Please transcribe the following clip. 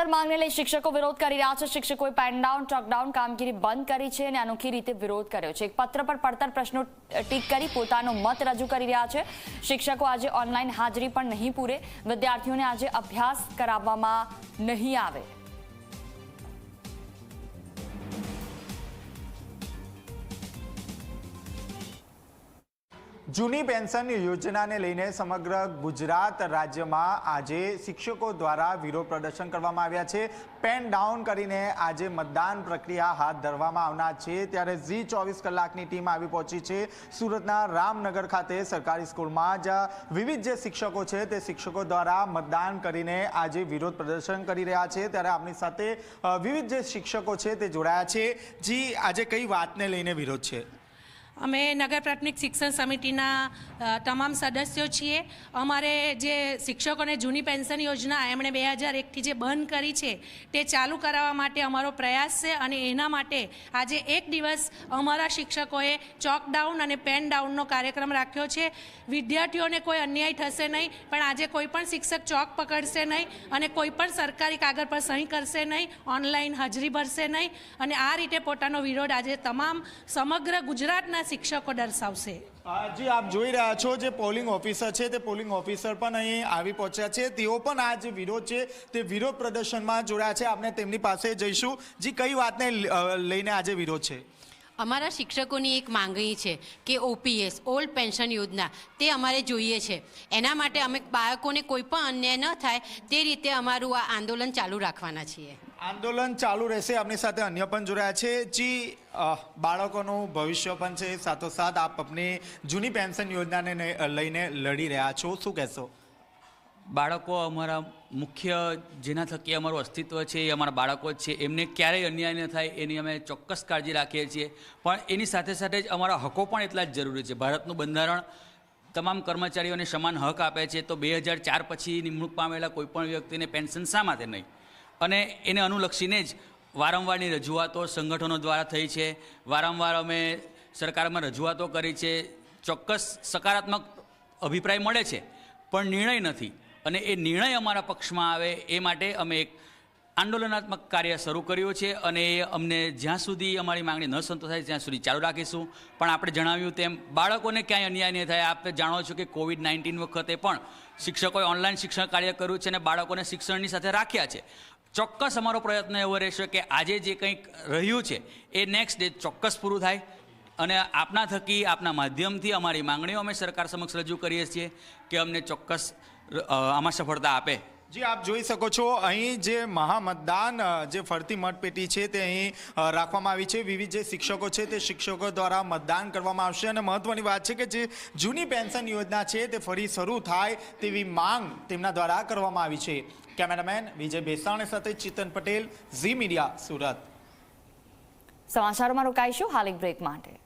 પડતર માંગને લઈ શિક્ષકો વિરોધ કરી રહ્યા છે. શિક્ષકોએ પેન ડાઉન ટોકડાઉન કામગીરી બંધ કરી છે અને અનોખી રીતે વિરોધ કર્યો છે. એક પત્ર પર પડતર પ્રશ્નો ટીક કરી પોતાનો મત રજૂ કરી રહ્યા છે. શિક્ષકો આજે ઓનલાઈન હાજરી પણ નહીં પૂરે. વિદ્યાર્થીઓને આજે અભ્યાસ કરાવવામાં નહીં આવે. જૂની પેન્શન યોજનાને લઈને સમગ્ર ગુજરાત રાજ્યમાં આજે શિક્ષકો દ્વારા વિરોધ પ્રદર્શન કરવામાં આવ્યા છે. પેન ડાઉન કરીને આજે મતદાન પ્રક્રિયા હાથ ધરવામાં આવનાર છે. ત્યારે ઝી ચોવીસ કલાકની ટીમ આવી પહોંચી છે. સુરતના રામનગર ખાતે સરકારી સ્કૂલમાં જ વિવિધ જે શિક્ષકો છે તે શિક્ષકો દ્વારા મતદાન કરીને આજે વિરોધ પ્રદર્શન કરી રહ્યા છે. ત્યારે આપણી સાથે વિવિધ જે શિક્ષકો છે તે જોડાયા છે. જી, આજે કઈ વાતને લઈને વિરોધ છે? અમે નગર પ્રાથમિક શિક્ષણ સમિતિના તમામ સદસ્યો છીએ. અમારે જે શિક્ષકોને જૂની પેન્શન યોજના એમણે બે હજાર એકથી જે બંધ કરી છે, તે ચાલુ કરાવવા માટે અમારો પ્રયાસ છે અને એના માટે આજે એક દિવસ અમારા શિક્ષકોએ ચોક ડાઉન અને પેન ડાઉનનો કાર્યક્રમ રાખ્યો છે. વિદ્યાર્થીઓને કોઈ અન્યાય થશે નહીં, પણ આજે કોઈ પણ શિક્ષક ચોક પકડશે નહીં અને કોઈ પણ સરકારી કાગળ પર સહી કરશે નહીં, ઓનલાઈન હાજરી ભરશે નહીં. અને આ રીતે પોતાનો વિરોધ આજે તમામ સમગ્ર ગુજરાતના શિક્ષકો દર્શાવશે. જી આપ જોઈ રહ્યા છો જે પોલિંગ ઓફિસર છે, તે પોલિંગ ઓફિસર પણ અહીં આવી પહોંચ્યા છે. તેઓ પણ આ જે વિરોધ છે, તે વિરોધ પ્રદર્શનમાં જોડાયા છે. આપણે તેમની પાસે જઈશું. જી, કઈ વાતને લઈને આજે વિરોધ છે? અમારા શિક્ષકોની એક માંગણી છે કે ઓપીએસ ઓલ્ડ પેન્શન યોજના તે અમારે જોઈએ છે. એના માટે અમે બાળકોને કોઈ પણ અન્યાય ન થાય, તે રીતે અમારું આ આંદોલન ચાલુ રાખવાના છીએ. આંદોલન ચાલુ રહેશે, આપની સાથે અન્ય પણ જોડાયા છે. જી બાળકોનું ભવિષ્ય પણ છે. સાથોસાથ આપ આપની જૂની પેન્શન યોજનાને લઈને લડી રહ્યા છો. શું કહેશો? બાળકો અમારા મુખ્ય જેના થકી અમારું અસ્તિત્વ છે, એ અમારા બાળકો જ છે. એમને ક્યારેય અન્યાય ન થાય, એની અમે ચોક્કસ કાળજી રાખીએ છીએ. પણ એની સાથે સાથે જ અમારા હકો પણ એટલા જ જરૂરી છે. ભારતનું બંધારણ તમામ કર્મચારીઓને સમાન હક આપે છે. તો બે હજાર ચાર પછી નિમણૂક પામેલા કોઈપણ વ્યક્તિને પેન્શન શા માટે નહીં? અને એને અનુલક્ષીને જ વારંવારની રજૂઆતો સંગઠનો દ્વારા થઈ છે. વારંવાર અમે સરકારમાં રજૂઆતો કરી છે. ચોક્કસ સકારાત્મક અભિપ્રાય મળે છે. પણ નિર્ણય નથી. અને એ નિર્ણય અમારા પક્ષમાં આવે એ માટે અમે એક આંદોલનાત્મક કાર્ય શરૂ કર્યું છે અને એ અમને જ્યાં સુધી અમારી માંગણી ન સંતોષાય, ત્યાં સુધી ચાલુ રાખીશું. પણ આપણે જણાવ્યું તેમ, બાળકોને ક્યાંય અન્યાય નહીં થાય. આપ જાણો છો કે કોવિડ નાઇન્ટીન વખતે પણ શિક્ષકોએ ઓનલાઈન શિક્ષણ કાર્ય કર્યું છે અને બાળકોને શિક્ષણની સાથે રાખ્યા છે. ચોક્કસ અમારો પ્રયત્ન એવો રહેશે કે આજે જે કંઈક રહ્યું છે, એ નેક્સ્ટ ડે ચોક્કસ પૂરું થાય. અને આપના થકી, આપના માધ્યમથી અમારી માંગણીઓ અમે સરકાર સમક્ષ રજૂ કરીએ છીએ કે અમને ચોક્કસ આમાં સફળતા આપે. જી આપ જોઈ શકો છો અહીં જે મહામતદાન જે ફરતી મતપેટી છે તે અહીં રાખવામાં આવી છે. વિવિધ જે શિક્ષકો છે તે શિક્ષકો દ્વારા મતદાન કરવામાં આવશે. અને મહત્વની વાત છે કે જે જૂની પેન્શન યોજના છે તે ફરી શરૂ થાય તેવી માંગ તેમના દ્વારા કરવામાં આવી છે. કેમેરામેન વિજય બેસાણી સાથે ચિતન પટેલ ઝી મીડિયા સુરત. સમાચારોમાં રોકાઈશું હાલ એક બ્રેક માટે.